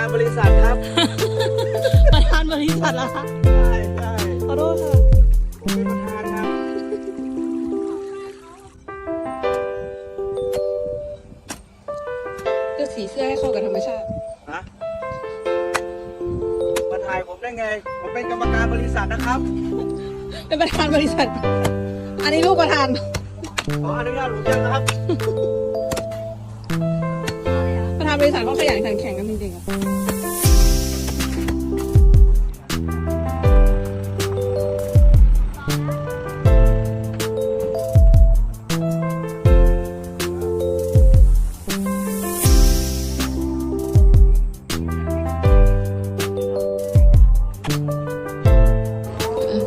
ารบริษัทครับ ประธานบริษัทเหรอคะใช่ใช่ขอโทษค่ะผมเป็นประธานครับเลือกสีเสื้อให้เข้ากับธรรมชาติ ฮะ มาถ่ายผมได้ไง ผมเป็นกรรมการบริษัทนะครับ เป็นประธานบริษัท อันนี้ลูกประธาน ขออนุญาตหลวงยังนะครับ ประธานบริษัทเขาขยันขันแข่งกันจริงๆอะ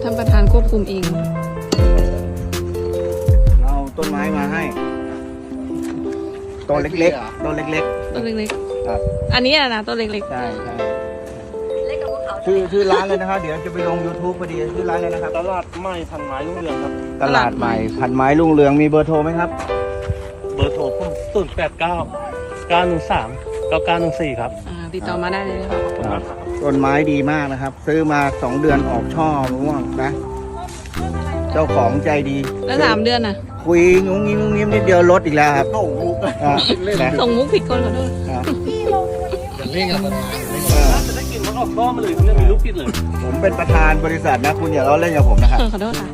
ท่านประธานควบคุมเอง เราเอาต้นไม้มาให้ต้นเล็กๆต้นเล็กๆ ต้นเล็กๆครับๆ อันนี้อะนะต้นเล็กใช่ใช่ชื่อชื่อร้านเลยนะครับ เดี๋ยวจะไปลง YouTube พอดีชื่อร้านเลยนะครับ ตลาดใหม่พันไม้รุ่งเรืองครับ ตลาดใหม่พันไม้รุ่งเรืองมีเบอร์โทรไหมครับ เบอร์โทรผมศูนย์แปดเก้าเก้าหนึ่งสามเก้าเก้าหนึ่งสี่ครับ ๆอ่าติดต่อมาได้เลยนะคะครับต้นไม้ดีมากนะครับ ซื้อมาสองเดือนออกช่อมะม่วงนะ เจ้าของใจดี แล้วสามเดือนน่ะ คุยงุ้งงิ้งงุ้งงิ้มนิดเดียวลดอีกแล้วครับโอ้โหนะส่งมุกผิดคนขอโทษครับเร่งกับประธานเออจะได้กินมันออกก้อมาเลยเนี่ยมีลูกติดเลยผมเป็นประธานบริษัทนะคุณอย่าล้อเล่นกับผมนะครับขอโทษค่ะ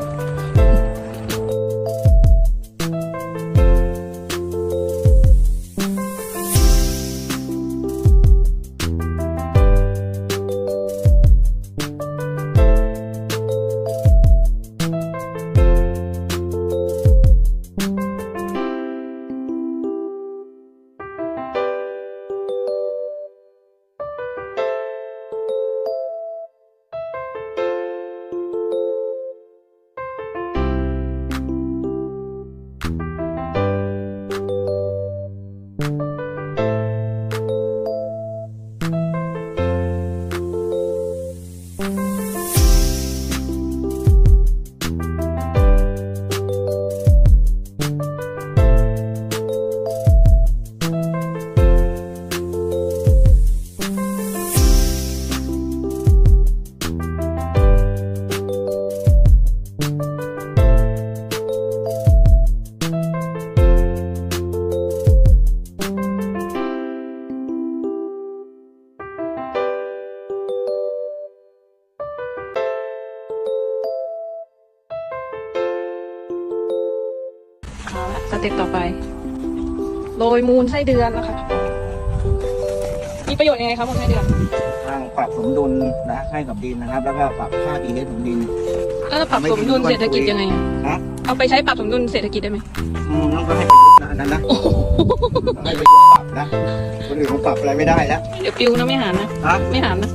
เอาละสเต็ปต่อไป โรยมูลไส้เดือนนะคะ มีประโยชน์ยังไงคะมูลไส้เดือนทางปรับสมดุลนะให้กับดินนะครับ แล้วก็ปรับค่า pH ของดิน แล้วจะปรับสมดุลเศรษฐกิจยังไงอะฮะเอาไปใช้ปรับสมดุลเศรษฐกิจได้ไหมอืมต้องก็ให้เป็นนะอันนั้นนะให้เป็นปรับนะคนอื่นเขาปรับอะไรไม่ได้แล้วเดี๋ยวปิวนะไม่หานนะฮะ ไม่หานนะ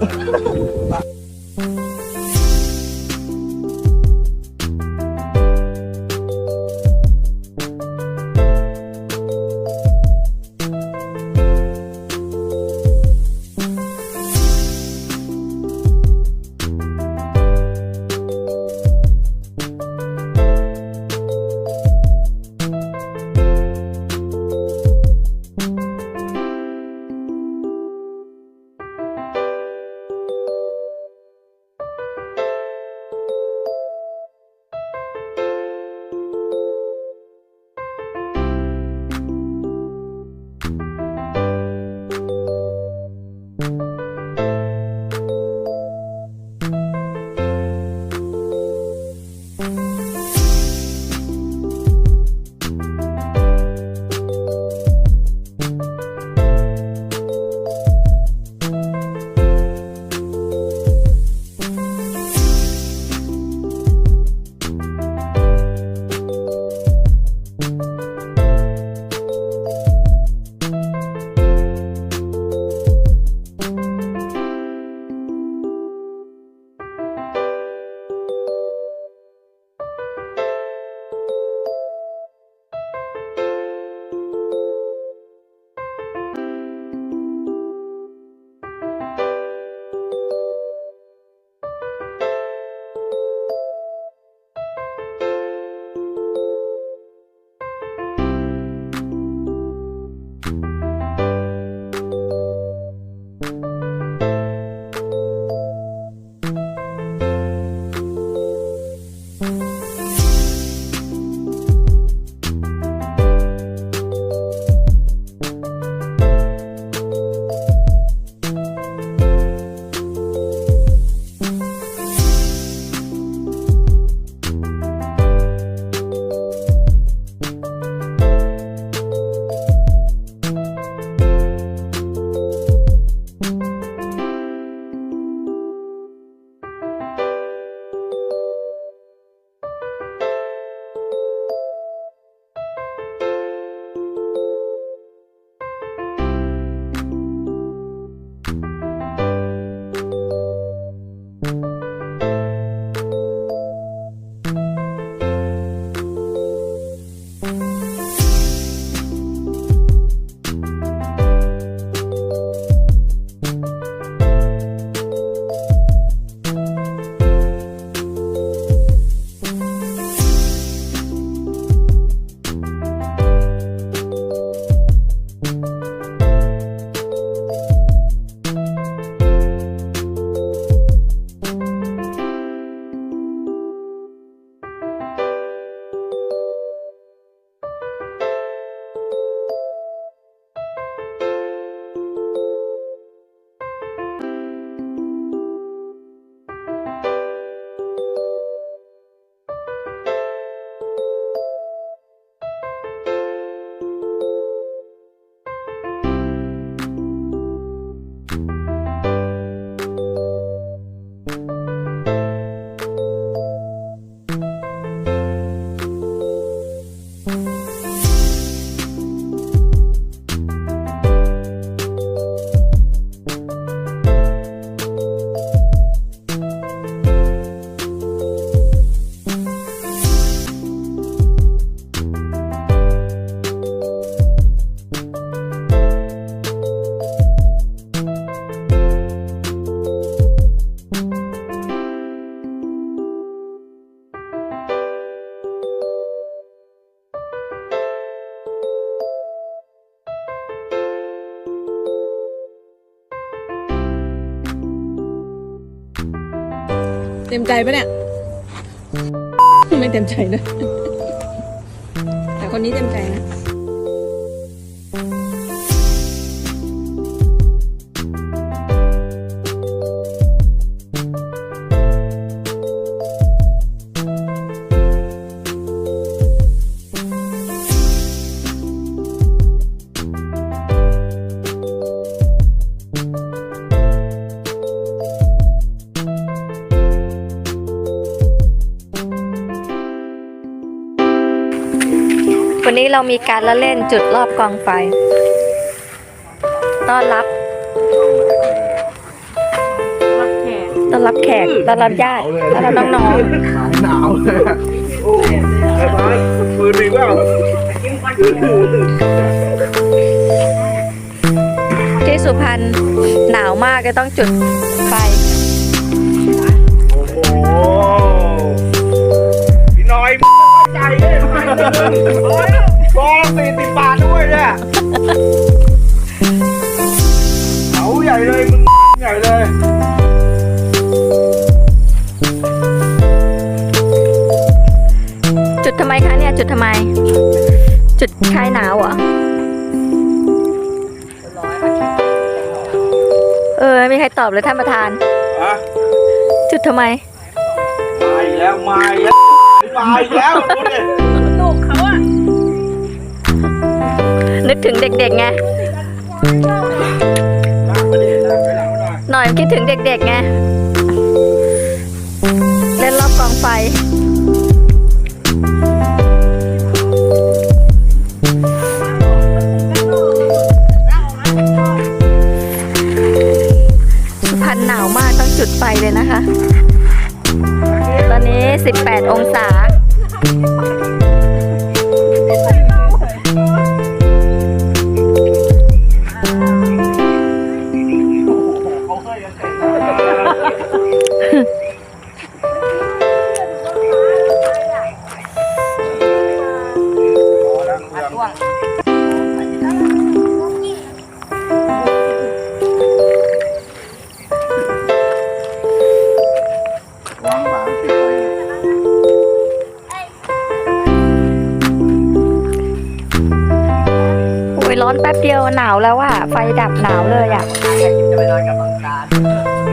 嗯。 ต็มใจปะเนี่ย ไม่เต็มใจนะ แต่คนนี้เต็มใจนะ เรามีการละเล่นจุดรอบกองไฟ ต้อนรับต้อนรับแขกต้อนรับญาติต้อนรับน้องหนาวเลยอะโอ้ไอ้ไม้ปืนดีว่าๆที่สุพรรณหนาวมากก็ต้องจุดไฟ โอ้โหพี่น้อยใจเลย ไม จุดคลายหนาวเหรอ เออไม่มีใครตอบเลยท่านประธาน อะจุดทำไม มาอีกแล้ว มาอีกแล้วมาอีกแล้วดูดิลูกเขาอะนึกถึงเด็กๆไงลากมาดิลากไปหลังมาหน่อย หน่อยคิดถึงเด็กๆไง เล่นรอบกองไฟ เลยนะคะ ตอนนี้ 18 องศา หนาวแล้วอะไฟดับหนาวเลยอะ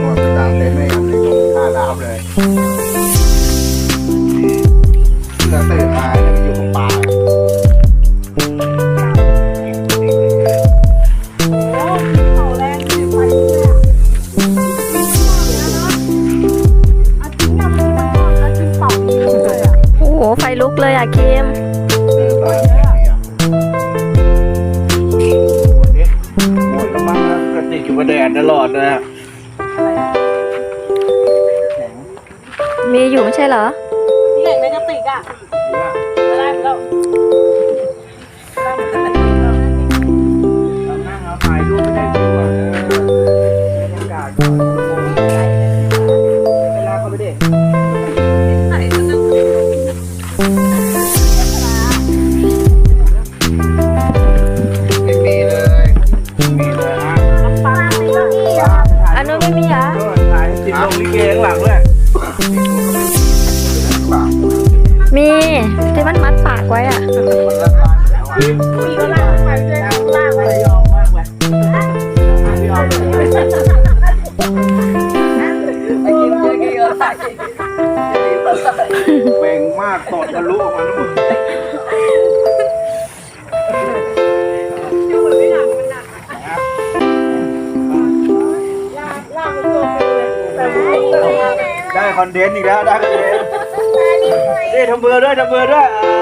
นวดไปตามเต็นท์ไม่ทำเลยลงท่าน้ำเลยแล้วตื่นมาเนี่ยมันอยู่ของป่าโอ้โห ไฟลุกเลยอะคิมเดินไปเนี่ อยู่กับแดดตลอดเลยอะมีอยู่ไม่ใช่เหรอเห็นในกระติกอะได้แล้ว อนเทนต์อีกแล้วได้คอนเทนต์นี่ทำเบอร์ด้วยทำเบอร์ด้วยเอ